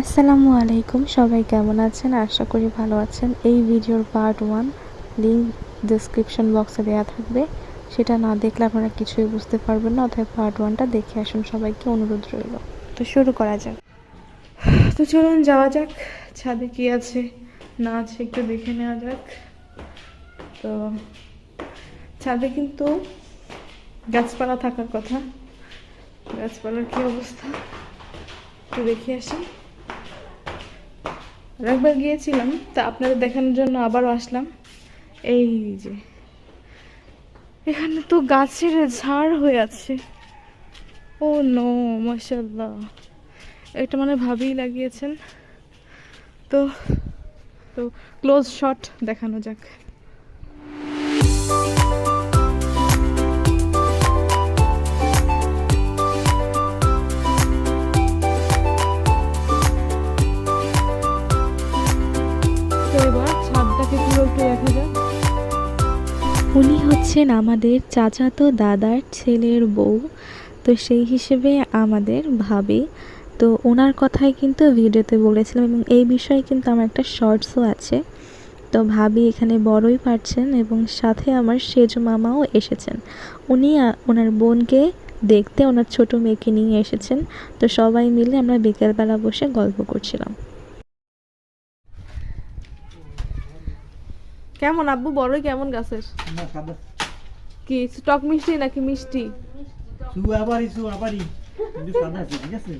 আসসালামু আলাইকুম, সবাই কেমন আছেন? আশা করি ভালো আছেন। এই ভিডিওর পার্ট ওয়ান লিঙ্ক ডিসক্রিপশন বক্সে দেওয়া থাকবে। সেটা না দেখলে আপনারা কিছুই বুঝতে পারবেন না, অতএব পার্ট ওয়ানটা দেখে আসুন সবাইকে, অনুরোধ রইল। তো শুরু করা যাক। তো চলুন যাওয়া যাক, ছাদে কি আছে, না আছে একটু দেখে নেওয়া যাক। তো ছাদে কিন্তু গাছপালা থাকার কথা। গাছপালার কি অবস্থা? একটু দেখে আসি। একবার গিয়েছিলাম, তা আপনাদের দেখানোর জন্য আবারও আসলাম। এই যে, এখানে তো গাছের ঝাড় হয়ে আছে। ও নো মাশাল্লাহ এটা মানে ভাবেই লাগিয়েছেন। তো তো ক্লোজ শট দেখানো যাক। উনি হচ্ছেন আমাদের চাচাতো দাদার ছেলের বউ। তো সেই হিসেবে আমাদের ভাবি। তো ওনার কথাই কিন্তু ভিডিওতে বলেছিলাম এবং এই বিষয়ে কিন্তু আমার একটা শর্টসও আছে। তো ভাবি এখানে বড়ই পারছেন এবং সাথে আমার সেজ মামাও এসেছেন। উনি ওনার বোনকে দেখতে, ওনার ছোট মেয়েকে নিয়ে এসেছেন। তো সবাই মিলে আমরা বিকেলবেলা বসে গল্প করছিলাম। কেমন আব্বু? বড়ই কেমন গাছের? কি স্টক মিষ্টি নাকি মিষ্টি? সু আবারই সু আবারই কিন্তু সাদা আছে ঠিক আছে?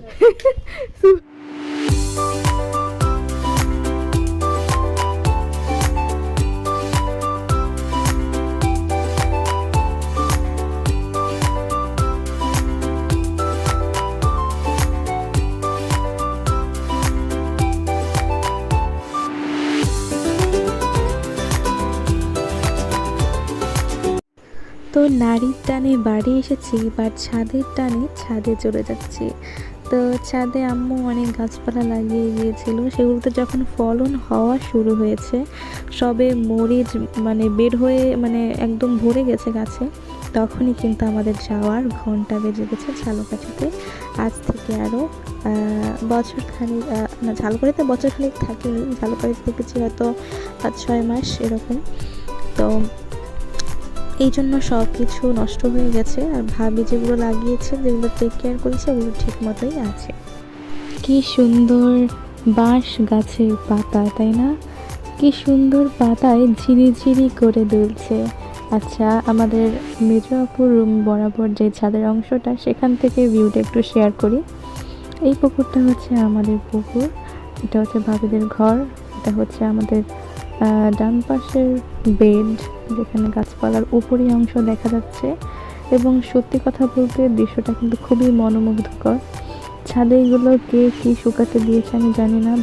তো নারীর টানে বাড়ি এসেছি, এবার ছাদের টানে ছাদে চলে যাচ্ছি। তো ছাদে আম্মু অনেক গাছপালা লাগিয়ে গিয়েছিল, সেগুলোতে যখন ফলন হওয়া শুরু হয়েছে, সবে মরিচ মানে বের হয়ে মানে একদম ভরে গেছে গাছে, তখনই কিন্তু আমাদের যাওয়ার ঘণ্টা বেজে গেছে ঝালকাঠিতে। আজ থেকে আরও বছর খানিক না, ঝালকাঠিতে বছর খানিক থাকিনি, ঝালকাঠিতে থেকেছি হয়তো পাঁচ ছয় মাস এরকম। তো এই জন্য সব কিছু নষ্ট হয়ে গেছে। আর ভাবি যেগুলো লাগিয়েছে, যেগুলো টেক কেয়ার করেছে, ওগুলো ঠিক মতোই আছে। কি সুন্দর বাঁশ গাছের পাতা, তাই না? কি সুন্দর পাতায় ঝিরিঝিরি করে দুলছে। আচ্ছা আমাদের মির্জাপুর রুম বরাবর যে ছাদের অংশটা, সেখান থেকে ভিউটা একটু শেয়ার করি। এই পুকুরটা হচ্ছে আমাদের পুকুর। এটা হচ্ছে ভাবিদের ঘর। এটা হচ্ছে আমাদের ডান পাশের বেড যেখানে গাছপালার উপরি অংশ দেখা যাচ্ছে। এবং সত্যি কথা বলতে দৃশ্যটা কিন্তু খুবই মনোমুগ্ধকর। ছাদে এগুলো কে কী শুকাতে দিয়েছে আমি জানি না।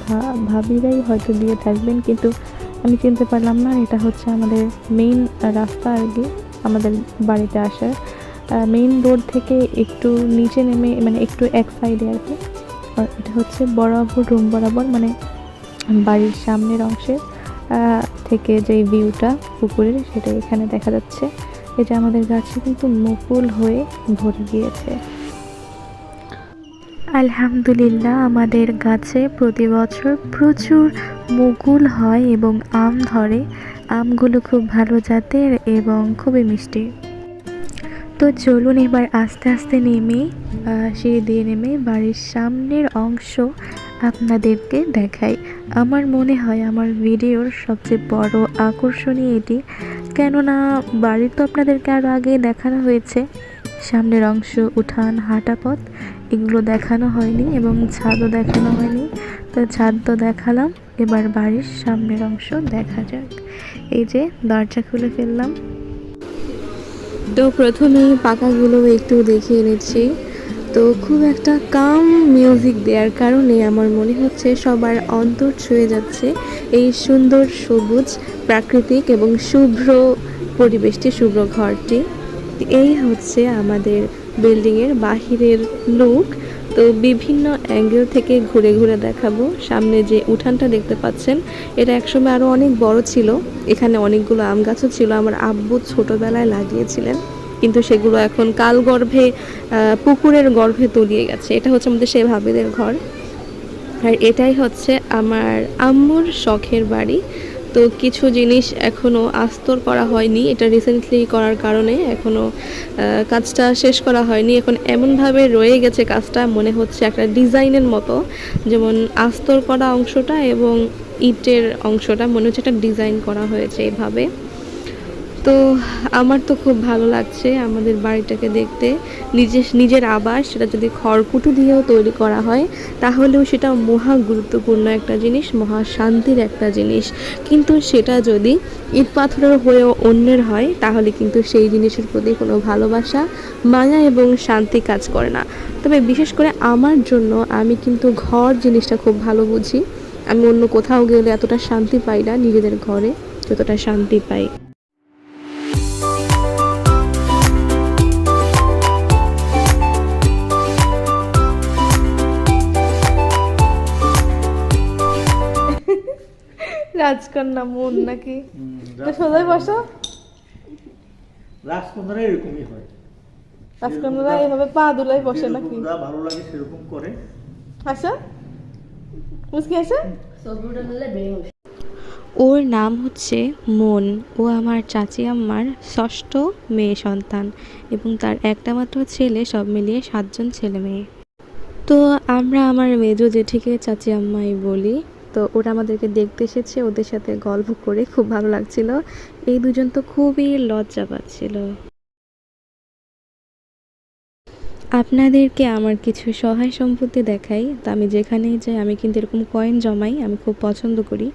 ভাবিরাই হয়তো দিয়ে থাকবেন কিন্তু আমি চিনতে পারলাম না। এটা হচ্ছে আমাদের মেইন রাস্তা আর কি আমাদের বাড়িতে আসার। মেইন রোড থেকে একটু নিচে নেমে মানে একটু এক সাইডে আর কি। এটা হচ্ছে বরাবর রুম বরাবর মানে বাড়ির সামনের অংশে। আহ, থেকে যে ভিউটা পুকুরের, সেটা এখানে দেখা যাচ্ছে। এটা আমাদের গাছে কিন্তু মুকুল হয়ে ভরে গিয়েছে। আলহামদুলিল্লাহ, আমাদের গাছে প্রতি বছর প্রচুর মুকুল হয় এবং আম ধরে। আমগুলো খুব ভালো জাতের এবং খুবই মিষ্টি। তো চলুন এবার আস্তে আস্তে নেমে সিঁড়ি দিয়ে নেমে বাড়ির সামনের অংশ আপনাদেরকে দেখাই। আমার মনে হয় আমার ভিডিওর সবচেয়ে বড় আকর্ষণীয় এটি। কেননা, বাড়ির তো আপনাদেরকে আরও আগে দেখানো হয়েছে। সামনের অংশ উঠান, হাঁটা পথ, এগুলো দেখানো হয়নি এবং ছাদও দেখানো হয়নি। তো ছাদ তো দেখালাম, এবার বাড়ির সামনের অংশ দেখা যাক। এই যে, দরজা খুলে ফেললাম। তো প্রথমেই পাকাগুলো একটু দেখে এনেছি। তো খুব একটা কাম মিউজিক দেওয়ার কারণে আমার মনে হচ্ছে সবার অন্তর ছুঁয়ে যাচ্ছে এই সুন্দর সবুজ প্রাকৃতিক এবং শুভ্র পরিবেশটি, শুভ্র ঘরটি। এই হচ্ছে আমাদের বিল্ডিংয়ের বাহিরের লুক তো বিভিন্ন অ্যাঙ্গেল থেকে ঘুরে ঘুরে দেখাবো। সামনে যে উঠানটা দেখতে পাচ্ছেন, এটা একসময় আরও অনেক বড় ছিল। এখানে অনেকগুলো আম গাছও ছিল। আমার আব্বু ছোটবেলায় লাগিয়েছিলেন। কিন্তু সেগুলো এখন কাল গর্ভে পুকুরের গর্ভে তলিয়ে গেছে। এটা হচ্ছে আমাদের সেই ভাবিদের ঘর। আর এটাই হচ্ছে আমার আম্মুর শখের বাড়ি। তো কিছু জিনিস এখনও আস্তর করা হয়নি। এটা রিসেন্টলি করার কারণে এখনও কাজটা শেষ করা হয়নি। এখন এমনভাবে রয়ে গেছে কাজটা, মনে হচ্ছে একটা ডিজাইনের মতো। যেমন আস্তর করা অংশটা এবং ইটের অংশটা, মনে হচ্ছে একটা ডিজাইন করা হয়েছে এভাবে। তো আমার তো খুব ভালো লাগছে আমাদের বাড়িটাকে দেখতে। নিজের নিজের আবাস, সেটা যদি খড়কুটো দিয়েও তৈরি করা হয়, তাহলেও সেটা মহা গুরুত্বপূর্ণ একটা জিনিস, মহা শান্তির একটা জিনিস। কিন্তু সেটা যদি ইট পাথরের হয়েও অন্যের হয়, তাহলে কিন্তু সেই জিনিসের প্রতি কোনো ভালোবাসা, মায়া এবং শান্তি কাজ করে না। তবে বিশেষ করে আমার জন্য আমি কিন্তু ঘর জিনিসটা খুব ভালো বুঝি। আমি অন্য কোথাও গেলে এতটা শান্তি পাই না নিজেদের ঘরে, যতটা শান্তি পাই। রাজকন্যা মন নাকি? তো সোজাই বসো। রাজকন্যারা এরকমই হয়। রাজকন্যারা এইভাবে পা দুলাই বসে নাকি? ভালো লাগে সেরকম করে। আসো। মুসকি আসো। ওর নাম হচ্ছে মন। ও আমার চাচি আম্মার ষষ্ঠ মেয়ে সন্তান এবং তার একটা মাত্র ছেলে সব মিলিয়ে সাতজন ছেলে মেয়ে। তো আমরা আমার মেজো জেঠিকে চাচি আম্মাই বলি। তো ওরা আমাদেরকে দেখতে এসেছে, ওদের সাথে গল্প করে খুব ভালো লাগছিল। এই দুজন তো খুবই লজ্জা পাচ্ছিল। আপনাদেরকে আমার কিছু সহায় সম্পত্তি দেখাই। তো আমি যেখানেই যাই, আমি কিন্তু এরকম কয়েন জমাই, আমি খুব পছন্দ করি।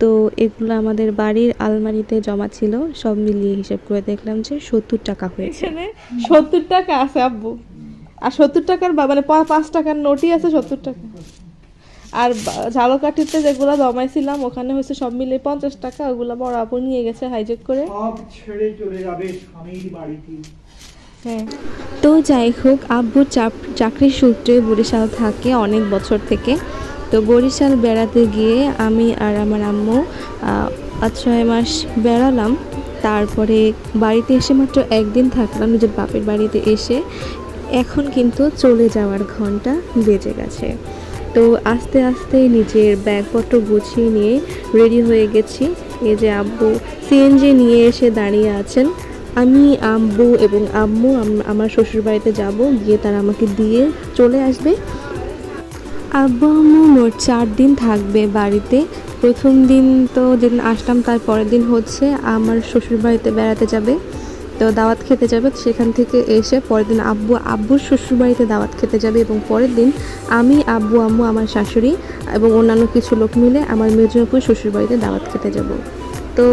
তো এগুলো আমাদের বাড়ির আলমারিতে জমা ছিল, সব মিলিয়ে হিসাব করে দেখলাম যে সত্তর টাকা হয়েছে। সত্তর টাকা আছে, আব্বু। আর সত্তর টাকার মানে পাঁচ টাকার নোটই আছে সত্তর টাকা। আর ঝালকাঠিতে যেগুলো জমাইছিলাম ওখানে হচ্ছে সব মিলে পঞ্চাশ টাকা ওগুলো বড় আপু নিয়ে গেছে হাইজেক করে। সব ছেড়ে চলে যাবে স্বামীর বাড়িতে। হ্যাঁ। তো যাই হোক আব্বু চাপ- চাকরির সূত্রে বরিশাল থাকে অনেক বছর থেকে। তো বরিশাল বেড়াতে গিয়ে আমি আর আমার আম্মু পাঁচ ছয় মাস বেড়ালাম। তারপরে বাড়িতে এসে মাত্র একদিন থাকলাম নিজের বাপের বাড়িতে এসে। এখন কিন্তু চলে যাওয়ার ঘণ্টা বেজে গেছে। তো আস্তে আস্তে নিজের ব্যাগপত্র গুছিয়ে নিয়ে রেডি হয়ে গেছি। এই যে আব্বু সিএনজি নিয়ে এসে দাঁড়িয়ে আছেন। আমি, আব্বু এবং আম্মু আমার শ্বশুর বাড়িতে যাব। গিয়ে তারা আমাকে দিয়ে চলে আসবে। আব্বু, আম্মু মোট চার দিন থাকবে বাড়িতে। প্রথম দিন তো যেদিন আসলাম তার পরের দিন হচ্ছে আমার শ্বশুর বাড়িতে বেড়াতে যাবে। তো দাওয়াত খেতে যাবে, সেখান থেকে এসে পরের দিন আব্বু, আব্বুর শ্বশুরবাড়িতে দাওয়াত খেতে যাবে এবং পরের দিন আমি, আব্বু, আম্মু, আমার শাশুড়ি এবং অন্যান্য কিছু লোক মিলে আমার মেজপুর শ্বশুরবাড়িতে দাওয়াত খেতে যাব। তো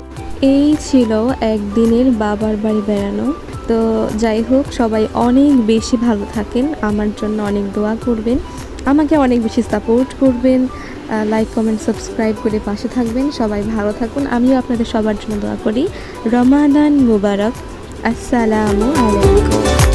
এই ছিল একদিনের বাবার বাড়ি বেড়ানো। তো যাই হোক, সবাই অনেক বেশি ভালো থাকেন, আমার জন্য অনেক দোয়া করবেন। আমাকে অনেক বেশি সাপোর্ট করবেন লাইক কমেন্ট সাবস্ক্রাইব করে পাশে থাকবেন। সবাই ভালো থাকুন, আমিও আপনাদের সবার জন্য দোয়া করি। রমাদান মুবারক। আসসালামু আলাইকুম।